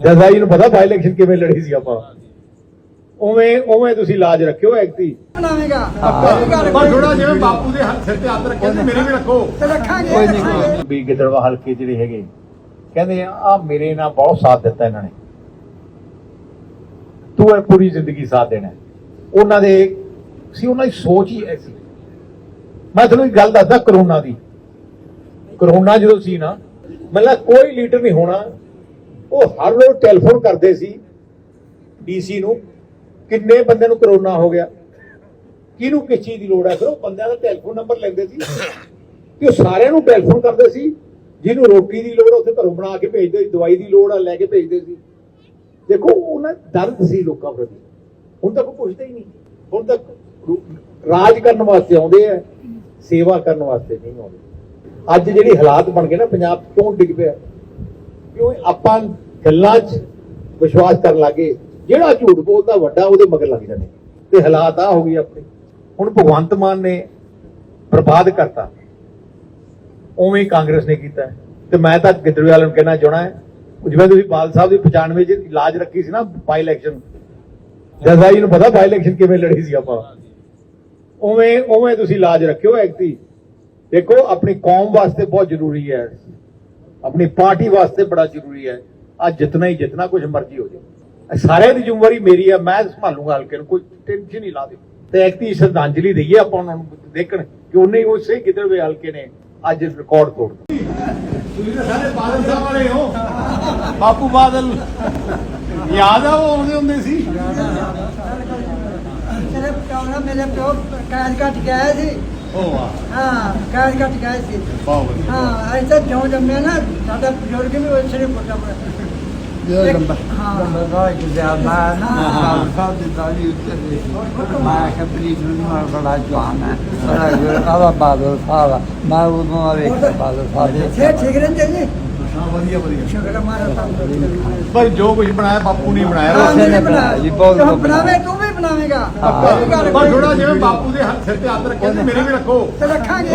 ਜਦਾਈ ਨੂੰ ਪਤਾ ਬਾਈ ਇਲੈਕਸ਼ਨ ਕਿਵੇਂ ਲੜੀ ਸੀ ਆਪਾਂ। ਉਵੇਂ ਉਵੇਂ ਤੁਸੀਂ ਲਾਜ ਰੱਖਿਓ ਐਕਟੀ ਬਣਾਵੇਗਾ ਪਰ ਥੋੜਾ ਜਿਵੇਂ ਬਾਪੂ ਦੇ ਹੱਥ ਸਿਰ ਤੇ ਹੱਥ ਰੱਖਿਆ ਸੀ ਮੇਰੇ ਵੀ ਰੱਖੋ। ਤੇ ਰੱਖਾਂਗੇ ਕੋਈ ਨਹੀਂ ਵੀ ਗਿੱਦੜਵਾ ਹਲਕੇ ਜਿਹੜੇ ਹੈਗੇ। ਕਹਿੰਦੇ ਆ ਮੇਰੇ ਨਾਲ ਬਹੁਤ ਸਾਥ ਦਿੱਤਾ ਇਹਨਾਂ ਨੇ। ਤੂੰ ਇਹ ਪੂਰੀ ਜ਼ਿੰਦਗੀ ਸਾਥ ਦੇਣਾ। ਉਹਨਾਂ ਦੇ ਸੀ ਉਹਨਾਂ ਦੀ ਸੋਚ ਹੀ ਐਸੀ। ਮੈਂ ਤੁਹਾਨੂੰ ਇੱਕ ਗੱਲ ਦੱਸਦਾ ਕਰੋਨਾ ਦੀ। ਕਰੋਨਾ ਜਦੋਂ ਸੀ ਨਾ ਮਤਲਬ ਕੋਈ ਲੀਡਰ ਨਹੀਂ ਹੋਣਾ ਉਹ ਹਰ ਰੋਜ਼ ਟੈਲੀਫੋਨ ਕਰਦੇ ਸੀ ਡੀਸੀ ਨੂੰ, ਕਿੰਨੇ ਬੰਦਿਆਂ ਨੂੰ ਕਰੋਨਾ ਹੋ ਗਿਆ? ਕਿਹਨੂੰ ਕਿਸ ਚੀਜ਼ ਦੀ ਲੋੜ ਹੈ? ਫਿਰ ਉਹ ਬੰਦਿਆਂ ਦਾ ਟੈਲੀਫੋਨ ਨੰਬਰ ਲੈਂਦੇ ਸੀ। ਕਿ ਉਹ ਸਾਰਿਆਂ ਨੂੰ ਟੈਲੀਫੋਨ ਕਰਦੇ ਸੀ। ਜਿਹਨੂੰ ਰੋਟੀ ਦੀ ਲੋੜ ਉੱਥੇ ਘਰੋਂ ਬਣਾ ਕੇ ਭੇਜਦੇ ਸੀ, ਦਵਾਈ ਦੀ ਲੋੜ ਆ ਲੈ ਕੇ ਭੇਜਦੇ ਸੀ। ਦੇਖੋ, ਉਹਨਾਂ ਦਾ ਦਰਦ ਸੀ ਲੋਕਾਂ ਪ੍ਰਤੀ। ਹੁਣ ਤੱਕ ਪੁੱਛਦੇ ਹੀ ਨਹੀਂ। ਹੁਣ ਤੱਕ ਰਾਜ ਕਰਨ ਵਾਸਤੇ ਆਉਂਦੇ ਆ, ਸੇਵਾ ਕਰਨ ਵਾਸਤੇ ਨਹੀਂ ਆਉਂਦੇ। ਅੱਜ ਜਿਹੜੀ ਹਾਲਾਤ ਬਣ ਗਏ ਨਾ, ਪੰਜਾਬ 'ਚ ਕਿਉਂ ਡਿੱਗ ਪਿਆ? ਕਿਉਂ ਆਪਾਂ ਗੱਲਾਂ 'ਚ ਵਿਸ਼ਵਾਸ ਕਰਨ ਲੱਗੇ? ਜਿਹੜਾ ਝੂਠ ਬੋਲਦਾ ਵੱਡਾ, ਉਹਦੇ ਮਗਰ ਲੱਗ ਜਾਂਦੇ। ਤੇ ਹਾਲਾਤ ਆ ਹੋ ਗਈ ਆਪਣੇ। ਹੁਣ ਭਗਵੰਤ ਮਾਨ ਨੇ ਬਰਬਾਦ ਕਰਤਾ। ਉਵੇਂ ਕਾਂਗਰਸ ਨੇ ਕੀਤਾ। ਤੇ ਮੈਂ ਤਾਂ ਗਿੱਦੜਵੇ ਨੂੰ ਕਹਿਣਾ ਚਾਹਣਾ ਹੈ ਜਿਵੇਂ ਤੁਸੀਂ ਬਾਲ ਸਾਹਿਬ ਦੀ 95 ਚ ਇਲਾਜ ਰੱਖੀ ਸੀ ਨਾ ਬਾਈ ਇਲੈਕਸ਼ਨ ਜਦਾਈ ਨੂੰ ਪਤਾ ਬਾਈ ਇਲੈਕਸ਼ਨ ਕਿਵੇਂ ਲੜੀ ਸੀ ਆਪਾਂ। ਉਵੇਂ ਉਵੇਂ ਤੁਸੀਂ ਇਲਾਜ ਰੱਖਿਓ ਐਕਤੀ। ਦੇਖੋ, ਆਪਣੀ ਕੌਮ ਵਾਸਤੇ ਬਹੁਤ ਜ਼ਰੂਰੀ ਹੈ। ਆਪਣੀ ਪਾਰਟੀ ਵਾਸਤੇ ਬੜਾ ਜ਼ਰੂਰੀ ਹੈ। ਅੱਜ ਜਿਤਨਾ ਹੀ ਜਿਤਨਾ ਕੁਝ ਮਰਜ਼ੀ ਹੋ ਜਾਏ ਇਹ ਸਾਰਿਆਂ ਦੀ ਜ਼ਿੰਮੇਵਾਰੀ ਮੇਰੀ ਹੈ ਮੈਂ ਸੰਭਾਲੂਗਾ ਹਲਕੇ ਨੂੰ ਕੋਈ ਟੈਨਸ਼ਨ ਨਹੀਂ ਲਾ ਦੇ। ਤੇ ਐਕਟੀ ਸ਼ਰਧਾਂਜਲੀ ਦਈਏ ਆਪਾਂ ਉਹਨਾਂ ਨੂੰ ਦੇਖਣ ਕਿ ਉਹਨੇ ਉਹ ਸਹੀ ਕਿਤੇ ਵੀ ਹਲਕੇ ਨੇ ਅੱਜ ਰਿਕਾਰਡ ਤੋੜ ਤੁਸੀਂ ਤਾਂ ਸਾਰੇ ਬਾਦਲ ਸਾਹਿਬ ਵਾਲੇ ਹੋ। ਬਾਪੂ ਬਾਦਲ ਯਾਦ ਆ ਉਹ ਆਉਂਦੇ ਹੁੰਦੇ ਸੀ? ਤੇਰੇ ਪਿਓ ਨਾਲ ਮੇਰੇ ਪਿਓ ਕਾਜ ਕੱਟ ਗਿਆ ਸੀ। ਉਹ ਵਾਹ ਹਾਂ ਕਾਜ ਕੱਟ ਗਿਆ ਸੀ। ਬਹੁਤ ਵਧੀਆ ਹਾਂ ਐਸਾ ਜਿਉਂ ਜੰਮਿਆ ਨਾ ਸਾਡਾ ਬਜ਼ੁਰਗ ਵੀ ਉਸੇ ਨੇ ਪੁੱਟਾ ਪੜਾ ਜੋ ਲੰਬਾ ਹਾਂ। ਲੰਬਾ ਰਾਜ ਦਾ ਮੈਂ ਨਾ। ਸਾਹਿਬ ਦੀ ਦਾਲੀ ਉੱਤੇ ਦੇ ਮੈਂ ਕਬਰੀ ਨੂੰ ਬੜਾ ਜਵਾਨ ਹੈ। ਬੜਾ ਆਵਾ ਬਾਦਲ ਸਾਹਿਬ ਮੈਂ ਉਹ ਨੂੰ ਵੇਖ ਬਾਦਲ ਸਾਹਿਬ ਸੇ ਠੀਕ ਰਹਿੰਦੇ ਜੀ? ਹਾਂ ਵਧੀਆ ਵਧੀਆ। ਸ਼ੁਕਰ ਹੈ ਮਾਰਾ ਤਾਂ ਭਾਈ ਜੋ ਕੁਝ ਬਣਾਇਆ ਬਾਪੂ ਨੇ ਬਣਾਇਆ। ਜੀ, ਬਹੁਤ ਬਣਾਵੇਂ ਤੂੰ। ਬਣਾਵੇਂਗਾ। ਗੱਲ ਪਰ। ਥੋੜਾ ਜਿਵੇਂ ਬਾਪੂ ਦੇ ਹੱਥ ਸਿਰ ਤੇ ਹੱਥ ਰੱਖਿਆ ਸੀ ਮੇਰੇ ਵੀ ਰੱਖੋ। ਤੇ ਰੱਖਾਂਗੇ